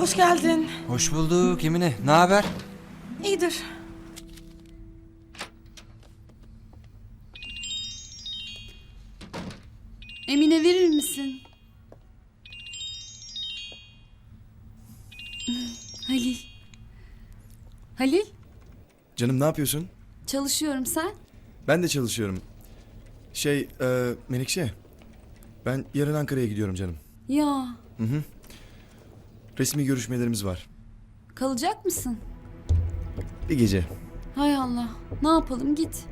Hoş geldin. Hoş bulduk Emine. Ne haber? İyidir. Emine verir misin? Halil. Halil, Canım ne yapıyorsun? çalışıyorum sen. Ben de çalışıyorum. Şey, e, Menekşe. Ben yarın Ankara'ya gidiyorum canım. Ya, Resmi görüşmelerimiz var. kalacak mısın? Bir gece. Hay Allah, ne yapalım git.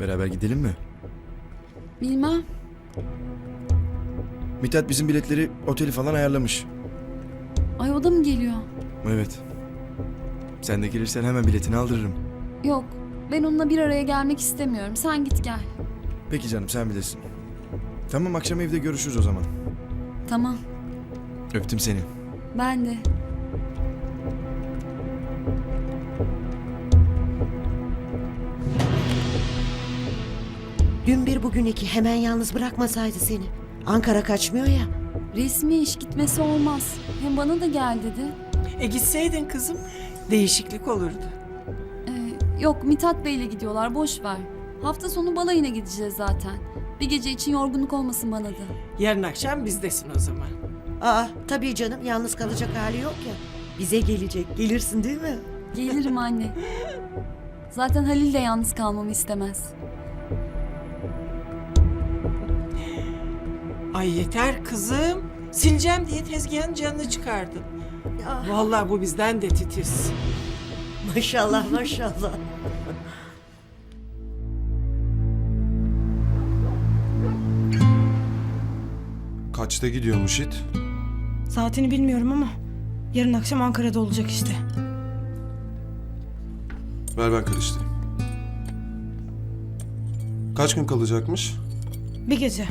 Beraber gidelim mi? Bilmem. Mithat bizim biletleri, oteli falan ayarlamış. Ay o da mı geliyor? Evet. Sen de gelirsen hemen biletini aldırırım. Yok, ben onunla bir araya gelmek istemiyorum. Sen git gel. Peki canım sen bilirsin. Tamam akşam evde görüşürüz o zaman. Tamam, Öptüm seni. Ben de. Dün bir bugün iki hemen yalnız bırakmasaydı seni. Ankara kaçmıyor ya. Resmi iş gitmesi olmaz. Hem bana da gel dedi. E gitseydin kızım. Değişiklik olurdu. Ee, yok Mithat Bey'le gidiyorlar, boş ver. Hafta sonu balayına gideceğiz zaten. Bir gece için yorgunluk olmasın bana da. Yarın akşam bizdesin o zaman. Aa tabii canım yalnız kalacak hali yok ya. Bize gelecek. Gelirsin değil mi? Gelirim anne. Zaten Halil de yalnız kalmamı istemez. Ay yeter kızım. Sileceğim diye tezgahın canını çıkardın. Ya, Vallahi bu bizden de titiz. maşallah maşallah. Kaçta gidiyormuş it? Saatini bilmiyorum ama yarın akşam Ankara'da olacak işte. Ver ben karıştırayım. Kaç gün kalacakmış? Bir gece.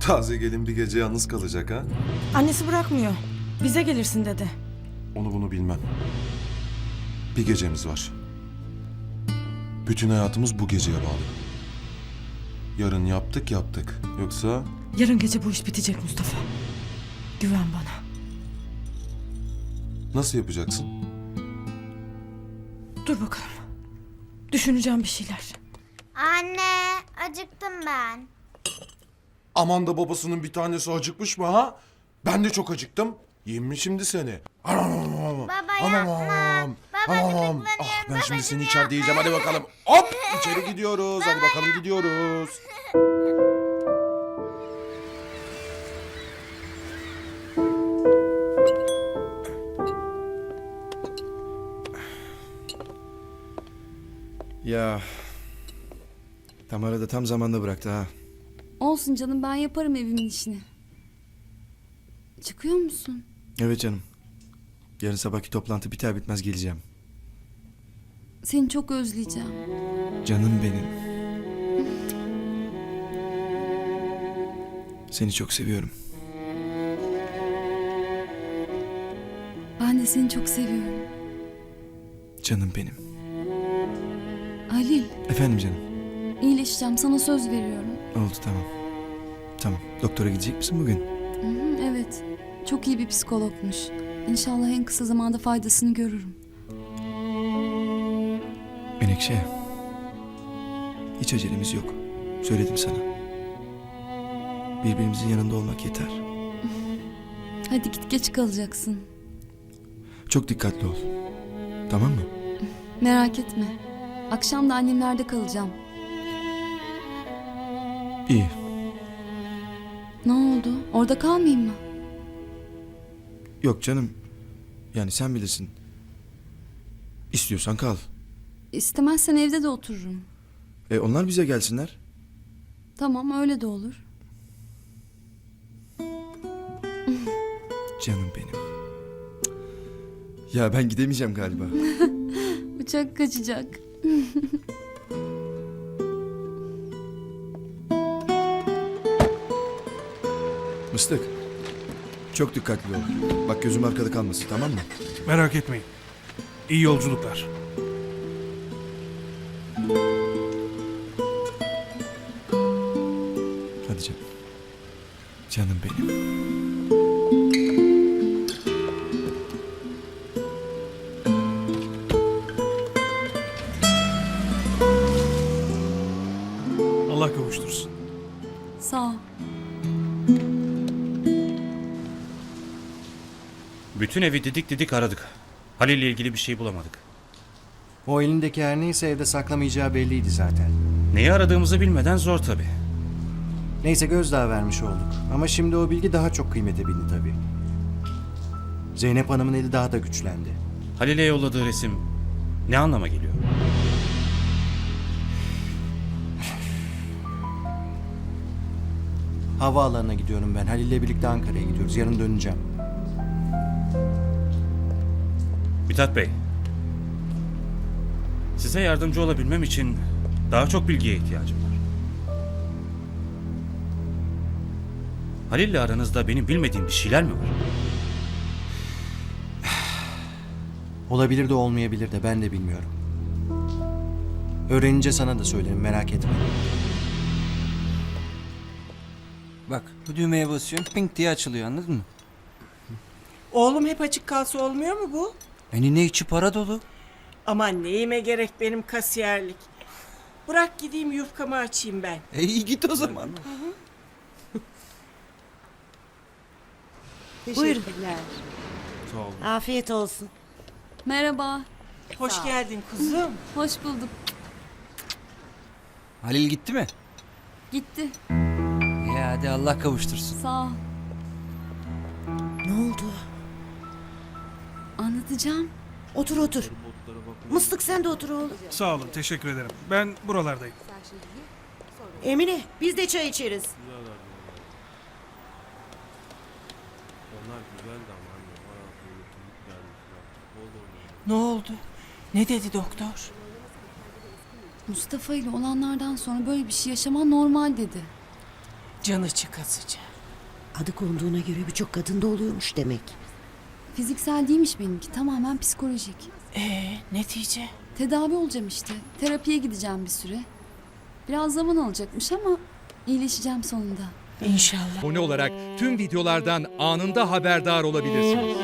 Taze gelin bir gece yalnız kalacak ha? Annesi bırakmıyor. Bize gelirsin dedi. Onu bunu bilmem. Bir gecemiz var. Bütün hayatımız bu geceye bağlı. Yarın yaptık yaptık. Yoksa Yarın gece bu iş bitecek Mustafa. Güven bana. nasıl yapacaksın? Dur bakalım. Düşüneceğim bir şeyler. Anne, acıktım ben. Aman da babasının bir tanesi acıkmış mı ha? Ben de çok acıktım. Yiyeyim mi şimdi seni? Baba yapma. Baba gıdıklanıyorum, Ah, ben şimdi seni gıdık içeride yiyeceğim. Hadi bakalım. Hop içeri gidiyoruz. Hadi bakalım gidiyoruz. Tamara da tam zamanda bıraktı ha. Olsun canım ben yaparım evimin işini. Çıkıyor musun? Evet canım. Yarın sabahki toplantı biter bitmez geleceğim. Seni çok özleyeceğim. Canım benim. Seni çok seviyorum. Ben de seni çok seviyorum. Canım benim. Halil, Efendim canım. İyileşeceğim sana söz veriyorum. Oldu tamam. Tamam. Doktora gidecek misin bugün? Hı hı, evet, çok iyi bir psikologmuş. İnşallah en kısa zamanda faydasını görürüm. Menekşe. Hiç acelemiz yok. Söyledim sana. Birbirimizin yanında olmak yeter. Hadi git geç kalacaksın. Çok dikkatli ol. Tamam mı? Merak etme. Akşam da annemlerde kalacağım. İyi. Ne oldu? Orada kalmayayım mı? Yok canım. Yani sen bilirsin. İstiyorsan kal. İstemezsen evde de otururum. E onlar bize gelsinler. Tamam öyle de olur. Canım benim. Ya ben gidemeyeceğim galiba. Uçak kaçacak. Mıstık. Çok dikkatli ol. Bak gözüm arkada kalmasın tamam mı? Merak etmeyin. İyi yolculuklar. Hadi canım. Canım benim. Allah kavuştursun. Sağ ol. Bütün evi didik didik aradık. Halil'le ilgili bir şey bulamadık. O elindeki her neyse evde saklamayacağı belliydi zaten. Neyi aradığımızı bilmeden zor tabii. Neyse gözdağı vermiş olduk. Ama şimdi o bilgi daha çok kıymete bindi tabii. Zeynep Hanım'ın eli daha da güçlendi. Halil'e yolladığı resim ne anlama geliyor? Havaalanına gidiyorum ben. Halil'le birlikte Ankara'ya gidiyoruz. Yarın döneceğim. Mithat Bey. Size yardımcı olabilmem için daha çok bilgiye ihtiyacım var. Halil'le aranızda benim bilmediğim bir şeyler mi var? Olabilir de olmayabilir de ben de bilmiyorum. Öğrenince sana da söylerim merak etme. Bak bu düğmeye basıyorsun pink diye açılıyor anladın mı? Oğlum hep açık kalsa olmuyor mu bu? Enine içi para dolu. Aman neyime gerek benim kasiyerlik. Bırak gideyim yufkamı açayım ben. E iyi git o zaman. Buyurun. Afiyet olsun. Merhaba. Hoş geldin kuzum. Hoş bulduk. Halil gitti mi? Gitti. Ya hadi Allah kavuştursun. Sağ ol. Ne oldu? Anlatacağım. Otur otur. Mıstık sen de otur oğlum. Sağ olun, teşekkür ederim. Ben buralardayım. Emine biz de çay içeriz. Ne oldu? Ne dedi doktor? Mustafa ile olanlardan sonra böyle bir şey yaşaman normal dedi. Canı çıkasıca. Adı konduğuna göre birçok kadında oluyormuş demek. Fiziksel değilmiş benimki. Tamamen psikolojik. Ee, netice? Tedavi olacağım işte. Terapiye gideceğim bir süre. Biraz zaman alacakmış ama iyileşeceğim sonunda. İnşallah. Abone olarak tüm videolardan anında haberdar olabilirsiniz.